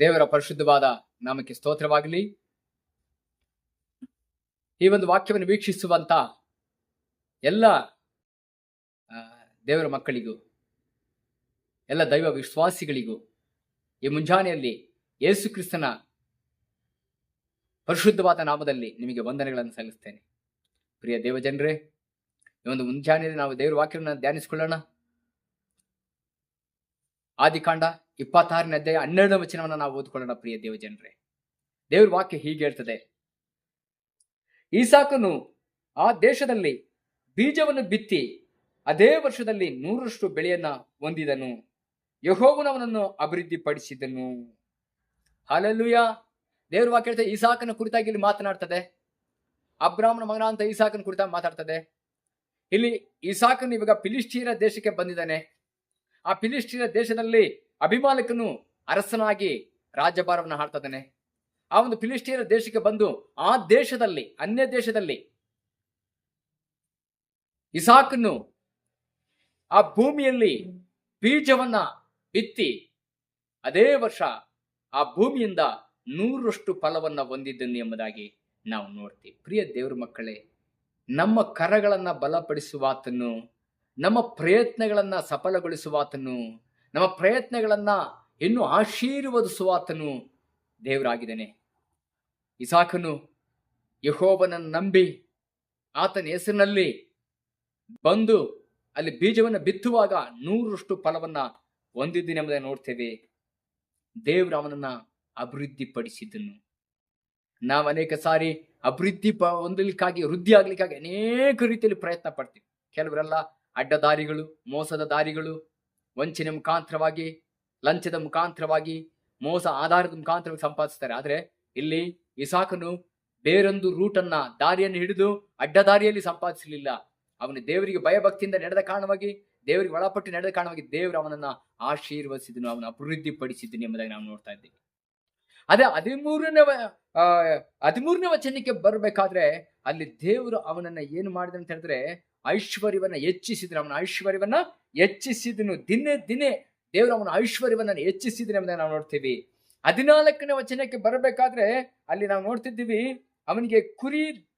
ದೇವರ ಪರಿಶುದ್ಧವಾದ ನಾಮಕ್ಕೆ ಸ್ತೋತ್ರವಾಗಲಿ. ಈ ಒಂದು ವಾಕ್ಯವನ್ನು ವೀಕ್ಷಿಸುವಂತ ಎಲ್ಲ ದೇವರ ಮಕ್ಕಳಿಗೂ, ಎಲ್ಲ ದೈವ ವಿಶ್ವಾಸಿಗಳಿಗೂ ಈ ಮುಂಜಾನೆಯಲ್ಲಿ ಯೇಸು ಕ್ರಿಸ್ತನ ಪರಿಶುದ್ಧವಾದ ನಾಮದಲ್ಲಿ ನಿಮಗೆ ವಂದನೆಗಳನ್ನು ಸಲ್ಲಿಸ್ತೇನೆ. ಪ್ರಿಯ ದೇವಜನರೇ, ಈ ಒಂದು ಮುಂಜಾನೆಯಲ್ಲಿ ನಾವು ದೇವರ ವಾಕ್ಯವನ್ನು ಧ್ಯಾನಿಸಿಕೊಳ್ಳೋಣ. ಆದಿಕಾಂಡ ಇಪ್ಪತ್ತಾರನೇ ಅಧ್ಯಾಯ ಹನ್ನೆರಡನೇ ವಚನವನ್ನು ನಾವು ಓದ್ಕೊಳ್ಳೋಣ ಪ್ರಿಯ ದೇವಜನರೇ. ದೇವ್ರ ವಾಕ್ಯ ಹೀಗೆ ಹೇಳ್ತದೆ. ಈಸಾಕನು ಆ ದೇಶದಲ್ಲಿ ಬೀಜವನ್ನು ಬಿತ್ತಿ ಅದೇ ವರ್ಷದಲ್ಲಿ ನೂರಷ್ಟು ಬೆಳೆಯನ್ನ ಹೊಂದಿದನು. ಯಹೋವನವನನ್ನು ಅಭಿವೃದ್ಧಿಪಡಿಸಿದನು. ಹಾಲೆಲ್ಲೂಯ. ದೇವ್ರ ವಾಕ್ಯ ಹೇಳ್ತದೆ, ಈಸಾಕನ ಕುರಿತಾಗಿ ಇಲ್ಲಿ ಮಾತನಾಡ್ತದೆ. ಅಬ್ರಾಹ್ಮಣ ಮಗನ ಅಂತ ಈಸಾಕನ ಕುರಿತಾಗಿ ಮಾತಾಡ್ತದೆ. ಇಲ್ಲಿ ಈಸಾಕನು ಇವಾಗ ಪಿಲಿಸ್ಟೀನ ದೇಶಕ್ಕೆ ಬಂದಿದ್ದಾನೆ. ಆ ಪಿಲಿಸ್ಟೀನ ದೇಶದಲ್ಲಿ ಅಭಿಮಾಲಕನು ಅರಸನಾಗಿ ರಾಜ್ಯಭಾರವನ್ನು ಆಡ್ತಿದ್ದಾನೆ ಆ ಒಂದು ಫಿಲಿಸ್ಟೀನ ದೇಶಕ್ಕೆ ಬಂದು ಆ ದೇಶದಲ್ಲಿ, ಅನ್ಯ ದೇಶದಲ್ಲಿ ಇಸಾಕನ್ನು ಆ ಭೂಮಿಯಲ್ಲಿ ಬೀಜವನ್ನ ಬಿತ್ತಿ ಅದೇ ವರ್ಷ ಆ ಭೂಮಿಯಿಂದ ನೂರಷ್ಟು ಫಲವನ್ನ ಹೊಂದಿದ್ದನ್ನು ಎಂಬುದಾಗಿ ನಾವು ನೋಡ್ತೀವಿ. ಪ್ರಿಯ ದೇವ್ರ ಮಕ್ಕಳೇ, ನಮ್ಮ ಕರಗಳನ್ನ ಬಲಪಡಿಸುವಾತನು, ನಮ್ಮ ಪ್ರಯತ್ನಗಳನ್ನ ಸಫಲಗೊಳಿಸುವಾತನು ನಮ್ಮ ಪ್ರಯತ್ನಗಳನ್ನ ಇನ್ನು ಆಶೀರ್ವದಿಸುವಾತನು ದೇವರಾಗಿದ್ದಾನೆ. ಇಸಾಕನು ಯಹೋವನನ್ನು ನಂಬಿ ಆತನ ಹೆಸರಿನಲ್ಲಿ ಬಂದು ಅಲ್ಲಿ ಬೀಜವನ್ನು ಬಿತ್ತುವಾಗ ನೂರಷ್ಟು ಫಲವನ್ನ ಹೊಂದಿದ್ದೀನಿ ಎಂಬುದನ್ನು ನೋಡ್ತೇವೆ. ದೇವರು ಅವನನ್ನ ಅಭಿವೃದ್ಧಿಪಡಿಸಿದ್ದನು ನಾವು ಅನೇಕ ಸಾರಿ ಅಭಿವೃದ್ಧಿ ಪ ಹೊಂದಲಿಕ್ಕಾಗಿ, ವೃದ್ಧಿ ಆಗ್ಲಿಕ್ಕಾಗಿ ಅನೇಕ ರೀತಿಯಲ್ಲಿ ಪ್ರಯತ್ನ ಪಡ್ತೀವಿ. ಕೆಲವರೆಲ್ಲ ಅಡ್ಡದಾರಿಗಳು, ಮೋಸದ ದಾರಿಗಳು ವಂಚನೆ ಮುಖಾಂತರವಾಗಿ, ಲಂಚದ ಮುಖಾಂತರವಾಗಿ, ಮೋಸ ಆಧಾರದ ಮುಖಾಂತರವಾಗಿ ಸಂಪಾದಿಸ್ತಾರೆ. ಆದ್ರೆ ಇಲ್ಲಿ ಇಸಾಕನು ಬೇರೊಂದು ರೂಟನ್ನ, ದಾರಿಯನ್ನು ಹಿಡಿದು ಅಡ್ಡದಾರಿಯಲ್ಲಿ ಸಂಪಾದಿಸಲಿಲ್ಲ. ಅವನು ದೇವರಿಗೆ ಭಯಭಕ್ತಿಯಿಂದ ನಡೆದ ಕಾರಣವಾಗಿ, ದೇವರಿಗೆ ಒಳಪಟ್ಟು ನಡೆದ ಕಾರಣವಾಗಿ ದೇವರು ಅವನನ್ನ ಆಶೀರ್ವದಿಸಿದನು, ಅವನ ಅಭಿವೃದ್ಧಿ ಪಡಿಸಿದ್ದನು ಎಂಬುದಾಗಿ ನಾವು ನೋಡ್ತಾ ಇದ್ದೀವಿ. ಅದೇ ಹದಿಮೂರನೇ ಹದಿಮೂರನೇ ವಚನಕ್ಕೆ ಬರಬೇಕಾದ್ರೆ ಅಲ್ಲಿ ದೇವರು ಅವನನ್ನ ಏನು ಮಾಡಿದ ಅಂತ ಹೇಳಿದ್ರೆ ಐಶ್ವರ್ಯವನ್ನ ಹೆಚ್ಚಿಸಿದನು ಅವನ ಐಶ್ವರ್ಯವನ್ನ ಹೆಚ್ಚಿಸಿದನು. ದಿನೇ ದಿನೇ ದೇವರು ಅವನ ಐಶ್ವರ್ಯವನ್ನ ಹೆಚ್ಚಿಸಿದನು ಎಂಬುದನ್ನು ನಾವು ನೋಡ್ತೀವಿ. ಹದಿನಾಲ್ಕನೇ ವಚನಕ್ಕೆ ಬರಬೇಕಾದ್ರೆ ಅಲ್ಲಿ ನಾವು ನೋಡ್ತಿದ್ದೀವಿ, ಅವನಿಗೆ ಕುರಿ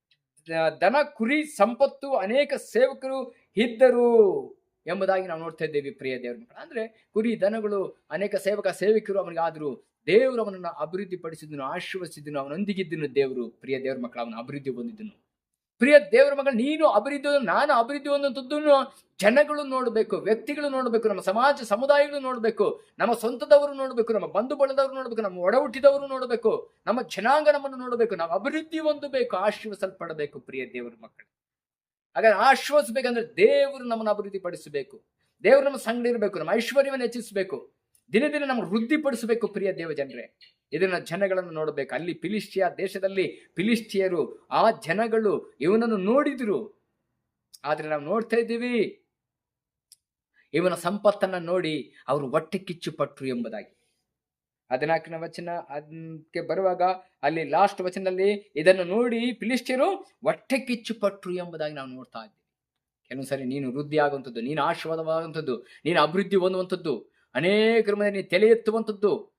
ದನ, ಕುರಿ ಸಂಪತ್ತು ಅನೇಕ ಸೇವಕರು ಇದ್ದರು ಎಂಬುದಾಗಿ ನಾವು ನೋಡ್ತಾ ಇದ್ದೇವೆ ಪ್ರಿಯ ದೇವರ ಮಕ್ಕಳು. ಅಂದ್ರೆ ಕುರಿ, ದನಗಳು ಅನೇಕ ಸೇವಕ, ಸೇವಕರು ಅವನಿಗಾದ್ರು ದೇವರು ಅವನನ್ನು ಅಭಿವೃದ್ಧಿ ಪಡಿಸಿದನು ಆಶೀರ್ವದಿಸಿದನು, ಅವನೊಂದಿಗಿದ್ದನು ದೇವರು. ಪ್ರಿಯ ದೇವರ ಮಕ್ಕಳು, ಅವನ ಅಭಿವೃದ್ಧಿ ಹೊಂದಿದ್ದನು. ಪ್ರಿಯ ದೇವರ ಮಗಳು, ನೀನು ಅಭಿವೃದ್ಧಿ ನಾನು ಅಭಿವೃದ್ಧಿ ಹೊಂದುವಂಥದ್ದನ್ನು ಜನಗಳು ನೋಡಬೇಕು, ವ್ಯಕ್ತಿಗಳು ನೋಡಬೇಕು, ನಮ್ಮ ಸಮಾಜ, ಸಮುದಾಯಗಳು ನೋಡಬೇಕು, ನಮ್ಮ ಸ್ವಂತದವರು ನೋಡಬೇಕು, ನಮ್ಮ ಬಂಧು ಬಳದವರು ನೋಡಬೇಕು, ನಮ್ಮ ಒಡಹುಟ್ಟಿದವರು ನೋಡಬೇಕು, ನಮ್ಮ ಜನಾಂಗ ನೋಡಬೇಕು, ನಾವು ಅಭಿವೃದ್ಧಿ ಹೊಂದಬೇಕು, ಆಶೀರ್ವಸಲ್ಪಡಬೇಕು ಪ್ರಿಯ ದೇವರ ಮಕ್ಕಳು. ಹಾಗಾದ್ರೆ ಆಶ್ವಾಸಬೇಕಂದ್ರೆ ದೇವರು ನಮ್ಮನ್ನು ಅಭಿವೃದ್ಧಿ ಪಡಿಸಬೇಕು ದೇವರು ನಮ್ಮ ಸಂಗಡ ಇರಬೇಕು, ನಮ್ಮ ಐಶ್ವರ್ಯವನ್ನು ಹೆಚ್ಚಿಸಬೇಕು. ದಿನ ದಿನ ನಮ್ಗೆ ವೃದ್ಧಿಪಡಿಸಬೇಕು ಪ್ರಿಯ ದೇವ ಜನರೇ ಇದನ್ನ ಜನಗಳನ್ನು ನೋಡಬೇಕು. ಅಲ್ಲಿ ಫಿಲಿಸ್ಟಿಯಾ ದೇಶದಲ್ಲಿ ಫಿಲಿಸ್ಟಿಯರು ಆ ಜನಗಳು ಇವನನ್ನು ನೋಡಿದ್ರು. ಆದ್ರೆ ನಾವು ನೋಡ್ತಾ ಇದ್ದೀವಿ, ಇವನ ಸಂಪತ್ತನ್ನ ನೋಡಿ ಅವರು ಹೊಟ್ಟೆ ಕಿಚ್ಚು ಪಟ್ರು ಎಂಬುದಾಗಿ. ಹದಿನಾಲ್ಕನೇ ವಚನ ಅದಕ್ಕೆ ಬರುವಾಗ ಅಲ್ಲಿ ಲಾಸ್ಟ್ ವಚನದಲ್ಲಿ ಇದನ್ನು ನೋಡಿ ಫಿಲಿಸ್ಟಿಯರು ಹೊಟ್ಟೆ ಕಿಚ್ಚು ಪಟ್ರು ಎಂಬುದಾಗಿ ನಾವು ನೋಡ್ತಾ ಇದ್ದೀವಿ. ಕೆಲವೊಂದ್ಸರಿ ನೀನು ವೃದ್ಧಿ ಆಗುವಂಥದ್ದು, ನೀನು ಆಶೀರ್ವಾದವಾಗುವಂಥದ್ದು, ನೀನು ಅಭಿವೃದ್ಧಿ ಹೊಂದುವಂಥದ್ದು ಅನೇಕರ ಮನೆ ತಲೆ ಎತ್ತುವಂಥದ್ದು.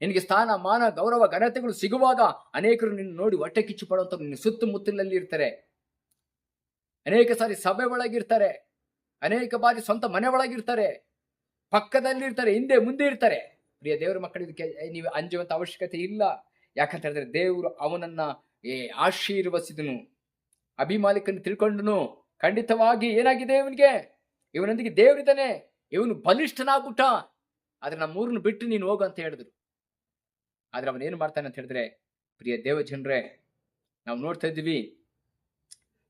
ನಿನಗೆ ಸ್ಥಾನ ಮಾನ ಗೌರವ ಘನತೆಗಳು ಸಿಗುವಾಗ ಅನೇಕರು ನಿನ್ನ ನೋಡಿ ಹೊಟ್ಟೆ ಕಿಚ್ಚು ಪಡುವಂಥವ್ರು ನಿನ್ನ ಸುತ್ತಮುತ್ತಲಲ್ಲಿ ಇರ್ತಾರೆ. ಅನೇಕ ಸಾರಿ ಸಭೆ ಒಳಗಿರ್ತಾರೆ. ಅನೇಕ ಬಾರಿ ಸ್ವಂತ ಮನೆ ಒಳಗಿರ್ತಾರೆ. ಪಕ್ಕದಲ್ಲಿ ಇರ್ತಾರೆ ಹಿಂದೆ ಮುಂದೆ ಇರ್ತಾರೆ. ಪ್ರಿಯ ದೇವರ ಮಕ್ಕಳು ಇದಕ್ಕೆ ನೀವು ಅಂಜುವಂತ ಅವಶ್ಯಕತೆ ಇಲ್ಲ. ಯಾಕಂತ ಹೇಳಿದ್ರೆ ದೇವರು ಅವನನ್ನ ಏ, ಆಶೀರ್ವಸಿದನು. ಅಭಿಮಾಲಿಕನ್ನು ತಿಳ್ಕೊಂಡನು. ಖಂಡಿತವಾಗಿ ಏನಾಗಿದೆ ಇವನಿಗೆ? ಇವನೊಂದಿಗೆ ದೇವರಿದ್ದಾನೆ. ಇವನು ಬಲಿಷ್ಠನಾಗ್ಬಿಟ್ಟ ಆದ್ರೆ ನಮ್ಮೂರನ್ನು ಬಿಟ್ಟು ನೀನು ಹೋಗು ಅಂತ ಹೇಳಿದ್ರು. ಆದ್ರೆ ಅವನೇನು ಮಾಡ್ತಾನೆ ಅಂತ ಹೇಳಿದ್ರೆ, ಪ್ರಿಯ ದೇವ ಜನರೇ ನಾವು ನೋಡ್ತಾ ಇದ್ದೀವಿ.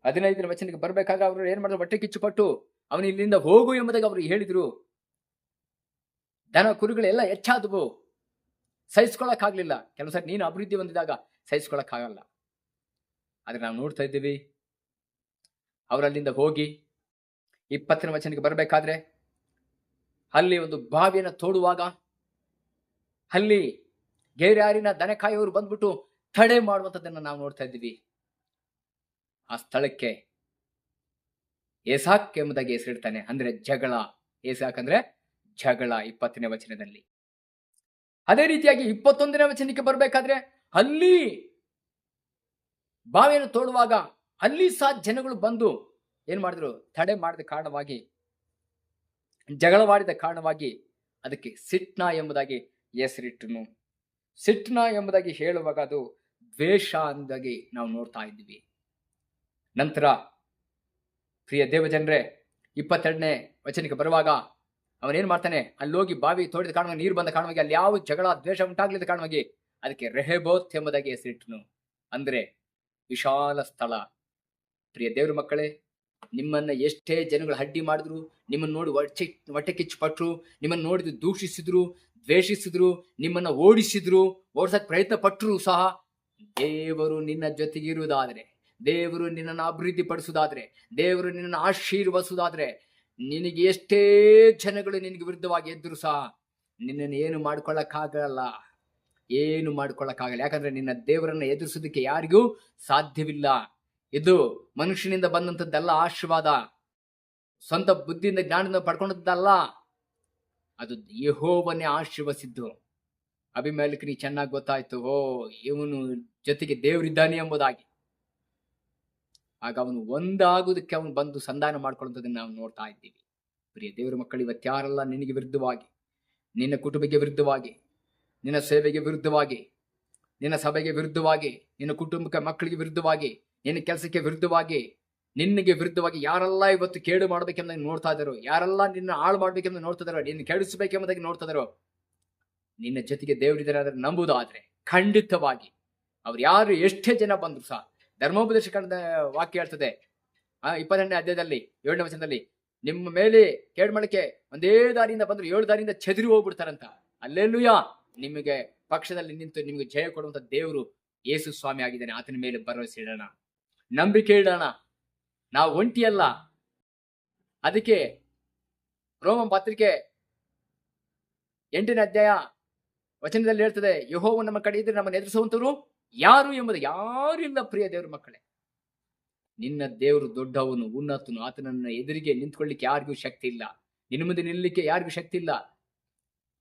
ಹದಿನೈದರ ವಚನಕ್ಕೆ ಬರ್ಬೇಕಾದ್ರೆ ಅವರು ಏನ್ ಮಾಡಿದ್ರು? ಹೊಟ್ಟೆ ಕಿಚ್ಚುಪಟ್ಟು ಅವನು ಇಲ್ಲಿಂದ ಹೋಗು ಎಂಬುದಾಗಿ ಅವರು ಹೇಳಿದ್ರು. ದನ ಕುರಿಗಳೆಲ್ಲ ಹೆಚ್ಚಾದವು. ಸಹಿಸ್ಕೊಳಕ್ಕಾಗ್ಲಿಲ್ಲ. ಕೆಲವು ಸರಿ ನೀನು ಅಭಿವೃದ್ಧಿ ಹೊಂದಿದಾಗ ಸಹಿಸ್ಕೊಳಕ್ಕಾಗಲ್ಲ. ಆದ್ರೆ ನಾವು ನೋಡ್ತಾ ಇದ್ದೀವಿ. ಅವರಲ್ಲಿಂದ ಹೋಗಿ ಇಪ್ಪತ್ತನೇ ವಚನಕ್ಕೆ ಬರಬೇಕಾದ್ರೆ ಅಲ್ಲಿ ಒಂದು ಬಾವಿಯನ್ನು ತೋಡುವಾಗ, ಅಲ್ಲಿ ಗೇರ್ಯಾರಿನ ದನಕಾಯಿಯವರು ಬಂದ್ಬಿಟ್ಟು ತಡೆ ಮಾಡುವಂಥದ್ದನ್ನು ನಾವು ನೋಡ್ತಾ ಇದ್ದೀವಿ. ಆ ಸ್ಥಳಕ್ಕೆ ಏಸಾಕ್ ಎಂಬುದಾಗಿ ಹೆಸರಿಡ್ತಾನೆ. ಅಂದ್ರೆ ಜಗಳ. ಏಸಾಕ್ ಅಂದ್ರೆ ಜಗಳ ಇಪ್ಪತ್ತನೇ ವಚನದಲ್ಲಿ. ಅದೇ ರೀತಿಯಾಗಿ ಇಪ್ಪತ್ತೊಂದನೇ ವಚನಕ್ಕೆ ಬರಬೇಕಾದ್ರೆ ಅಲ್ಲಿ ಬಾವಿಯನ್ನು ತೋಡುವಾಗ ಅಲ್ಲಿ ಸಹ ಜನಗಳು ಬಂದು ಏನ್ ಮಾಡಿದ್ರು? ತಡೆ ಮಾಡಿದ ಕಾರಣವಾಗಿ ಜಗಳವಾಡಿದ ಕಾರಣವಾಗಿ ಅದಕ್ಕೆ ಸಿಟ್ನ ಎಂಬುದಾಗಿ ಹೆಸರಿಟ್ಟನು. ಸಿಟ್ನ ಎಂಬುದಾಗಿ ಹೇಳುವಾಗ ಅದು ದ್ವೇಷ ಅಂದಾಗಿ ನಾವು ನೋಡ್ತಾ ಇದ್ದೀವಿ. ನಂತರ ಪ್ರಿಯ ದೇವಜನರೇ, ಇಪ್ಪತ್ತೆರಡನೇ ವಚನಕ್ಕೆ ಬರುವಾಗ ಅವನೇನು ಮಾಡ್ತಾನೆ? ಅಲ್ಲಿ ಹೋಗಿ ಬಾವಿ ತೋಡಿದ ಕಾರಣವಾಗಿ, ನೀರು ಬಂದ ಕಾರಣವಾಗಿ, ಅಲ್ಲಿ ಯಾವ ಜಗಳ, ದ್ವೇಷ ಉಂಟಾಗ್ಲಿದ ಕಾರಣವಾಗಿ ಅದಕ್ಕೆ ರೆಹೆಬೋತ್ ಎಂಬುದಾಗಿ ಹೆಸರಿಟ್ಟನು. ಅಂದರೆ ವಿಶಾಲ ಸ್ಥಳ. ಪ್ರಿಯ ದೇವ್ರ ಮಕ್ಕಳೇ ನಿಮ್ಮನ್ನ ಎಷ್ಟೇ ಜನಗಳು ಹಡ್ಡಿ ಮಾಡಿದ್ರು, ನಿಮ್ಮನ್ನ ನೋಡಿ ಹೊಟ್ಟೆ ಹೊಟ್ಟೆ ಕಿಚ್ಚು ಪಟ್ರು ನಿಮ್ಮನ್ನ ನೋಡಿದ್ರು ದೂಷಿಸಿದ್ರು, ದ್ವೇಷಿಸಿದ್ರು, ನಿಮ್ಮನ್ನ ಓಡಿಸಿದ್ರು, ಓಡಿಸಕ್ ಪ್ರಯತ್ನ ಪಟ್ಟರು ಸಹ ದೇವರು ನಿನ್ನ ಜೊತೆಗಿರುವುದಾದ್ರೆ, ದೇವರು ನಿನ್ನನ್ನು ಅಭಿವೃದ್ಧಿ ಪಡಿಸುವುದಾದ್ರೆ ದೇವರು ನಿನ್ನನ್ನು ಆಶೀರ್ವಸುವುದಾದ್ರೆ ನಿನಗೆ ಎಷ್ಟೇ ಜನಗಳು ನಿನಗೆ ವಿರುದ್ಧವಾಗಿ ಎದ್ರು ಸಹ ನಿನ್ನನ್ನು ಏನು ಮಾಡ್ಕೊಳ್ಳಕ್ಕಾಗಲ್ಲ ಏನು ಮಾಡ್ಕೊಳ್ಳಕ್ಕಾಗಲ್ಲ ಯಾಕಂದ್ರೆ ನಿನ್ನ ದೇವರನ್ನ ಎದುರಿಸೋದಕ್ಕೆ ಯಾರಿಗೂ ಸಾಧ್ಯವಿಲ್ಲ. ಇದು ಮನುಷ್ಯನಿಂದ ಬಂದಂಥದ್ದೆಲ್ಲ ಆಶೀರ್ವಾದ, ಸ್ವಂತ ಬುದ್ಧಿಯಿಂದ ಜ್ಞಾನದಿಂದ ಪಡ್ಕೊಂಡದ್ದಲ್ಲ. ಅದು ಯಹೋವನ್ನೇ ಆಶೀರ್ವಸಿದ್ದು. ಅಭಿಮೇಲಕ್ಕೆ ನೀ ಚೆನ್ನಾಗಿ ಗೊತ್ತಾಯ್ತು, ಓ, ಇವನು ಜೊತೆಗೆ ದೇವರಿದ್ದಾನೆ ಎಂಬುದಾಗಿ. ಆಗ ಅವನು ಒಂದಾಗುವುದಕ್ಕೆ ಅವನು ಬಂದು ಸಂಧಾನ ಮಾಡ್ಕೊಳ್ಳೋದನ್ನು ನಾವು ನೋಡ್ತಾ ಇದ್ದೀವಿ. ಪ್ರಿಯ ದೇವರ ಮಕ್ಕಳು ಇವತ್ತಾರಲ್ಲ ನಿನಗೆ ವಿರುದ್ಧವಾಗಿ, ನಿನ್ನ ಕುಟುಂಬಕ್ಕೆ ವಿರುದ್ಧವಾಗಿ, ನಿನ್ನ ಸೇವೆಗೆ ವಿರುದ್ಧವಾಗಿ, ನಿನ್ನ ಸಭೆಗೆ ವಿರುದ್ಧವಾಗಿ, ನಿನ್ನ ಕುಟುಂಬಕ್ಕೆ ಮಕ್ಕಳಿಗೆ ವಿರುದ್ಧವಾಗಿ ನಿನ್ನ ಕೆಲಸಕ್ಕೆ ವಿರುದ್ಧವಾಗಿ, ನಿನ್ನಗೆ ವಿರುದ್ಧವಾಗಿ ಯಾರೆಲ್ಲ ಇವತ್ತು ಕೇಡು ಮಾಡಬೇಕೆಂಬುದಾಗಿ ನೋಡ್ತಾ ಇದ್ದಾರೋ, ಯಾರೆಲ್ಲ ನಿನ್ನ ಹಾಳು ಮಾಡ್ಬೇಕೆಂಬ ನೋಡ್ತಾ ಇದ್ರು ನಿನ್ನ ಕೆಡಿಸಬೇಕೆಂಬುದಾಗಿ ನೋಡ್ತಾ ಇದ್ರು ನಿನ್ನ ಜೊತೆಗೆ ದೇವರಿದ್ದಾರೆ ನಂಬುದಾದ್ರೆ ಖಂಡಿತವಾಗಿ ಅವ್ರು ಯಾರು ಎಷ್ಟೇ ಜನ ಬಂದ್ರು ಸಹ, ಧರ್ಮೋಪದೇಶ ವಾಕ್ಯ ಹೇಳ್ತದೆ, ಆ ಇಪ್ಪತ್ತೆಂಟನೇ ಅಧ್ಯಾಯದಲ್ಲಿ, ಏಳನೇ ವಚನದಲ್ಲಿ, ನಿಮ್ಮ ಮೇಲೆ ಕೇಳು ಮಾಡಕ್ಕೆ ಒಂದೇ ದಾರಿಯಿಂದ ಬಂದ್ರು ಏಳು ದಾರಿಯಿಂದ ಚದುರಿ ಹೋಗ್ಬಿಡ್ತಾರಂತ. ಅಲ್ಲೆಲ್ಲೂಯ ನಿಮಗೆ ಪಕ್ಷದಲ್ಲಿ ನಿಂತು ನಿಮಗೆ ಜಯ ಕೊಡುವಂತ ದೇವರು ಯೇಸು ಸ್ವಾಮಿ ಆಗಿದ್ದಾನೆ ಆತನ ಮೇಲೆ ಭರವಸೆ ಇಡೋಣ. ನಂಬಿಕೆ ಇಡೋಣ. ನಾವು ಒಂಟಿಯಲ್ಲ ಅದಕ್ಕೆ ರೋಮ ಪತ್ರಿಕೆ ಎಂಟನೇ ಅಧ್ಯಾಯ ವಚನದಲ್ಲಿ ಹೇಳ್ತದೆ ಯಹೋವು ನಮ್ಮ ಕಡೆ ಇದ್ರೆ ನಮ್ಮನ್ನು ಎದುರಿಸುವಂತವರು ಯಾರು ಎಂಬುದು ಯಾರು ಇಲ್ಲ ಪ್ರಿಯ ದೇವ್ರ ಮಕ್ಕಳೇ. ನಿನ್ನ ದೇವರು ದೊಡ್ಡವನು, ಉನ್ನತನು ಆತನನ್ನ ಎದುರಿಗೆ ನಿಂತ್ಕೊಳ್ಳಿಕ್ಕೆ ಯಾರಿಗೂ ಶಕ್ತಿ ಇಲ್ಲ. ನಿನ್ನ ಮುಂದೆ ನಿಲ್ಲಲಿಕ್ಕೆ ಯಾರಿಗೂ ಶಕ್ತಿ ಇಲ್ಲ.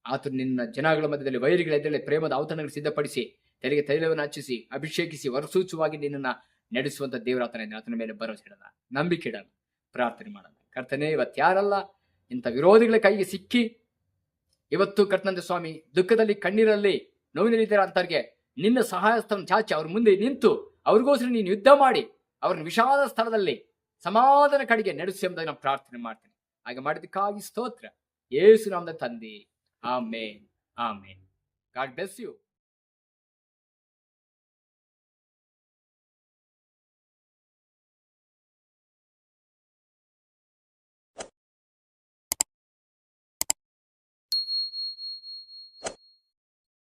ಆತನು ನಿನ್ನ ಜನಗಳ ಮಧ್ಯದಲ್ಲಿ ವೈರಿಗಳ ಎದುರಲ್ಲಿ ಪ್ರೇಮದ ಔತಣಗಳು ಸಿದ್ಧಪಡಿಸಿ ತೆರಿಗೆ ತೈಲವನ್ನು ಹಚ್ಚಿಸಿ, ಅಭಿಷೇಕಿಸಿ, ವರಸೂಚವಾಗಿ ನಿನ್ನನ್ನ ನಡೆಸುವಂತ ದೇವರಾತನ ಆತನ ಮೇಲೆ ಭರವಸೆ ಇಡಲ್ಲ ನಂಬಿಕೆ ಇಡಲ್ಲ ಪ್ರಾರ್ಥನೆ ಮಾಡಲ್ಲ ಕರ್ತನೆ, ಇವತ್ತು ಯಾರಲ್ಲ? ಇಂಥ ವಿರೋಧಿಗಳ ಕೈಗೆ ಸಿಕ್ಕಿ, ಇವತ್ತು ಕರ್ತನಂದ ಸ್ವಾಮಿ ದುಃಖದಲ್ಲಿ ಕಣ್ಣೀರಲ್ಲಿ ನೋವಿನಲ್ಲಿದ್ದಾರೆ ಅಂತವ್ರಿಗೆ ನಿನ್ನ ಸಹಾಯಸ್ತವನ್ನು ಚಾಚಿ ಅವ್ರ ಮುಂದೆ ನಿಂತು ಅವ್ರಿಗೋಸ್ಕರ ನೀನು ಯುದ್ಧ ಮಾಡಿ, ಅವ್ರನ್ನ ವಿಷಾದ ಸ್ಥಳದಲ್ಲಿ ಸಮಾಧಾನ ಕಡೆಗೆ ನಡೆಸಿ ಎಂಬುದಾಗಿ ನಾನು ಪ್ರಾರ್ಥನೆ ಮಾಡ್ತೇನೆ. ಹಾಗೆ ಮಾಡಿದಕ್ಕಾಗಿ ಸ್ತೋತ್ರ. ಏಸು ನಾಮದ ತಂದೆ. ಆಮೇನ್. ಆಮೇನ್. God you.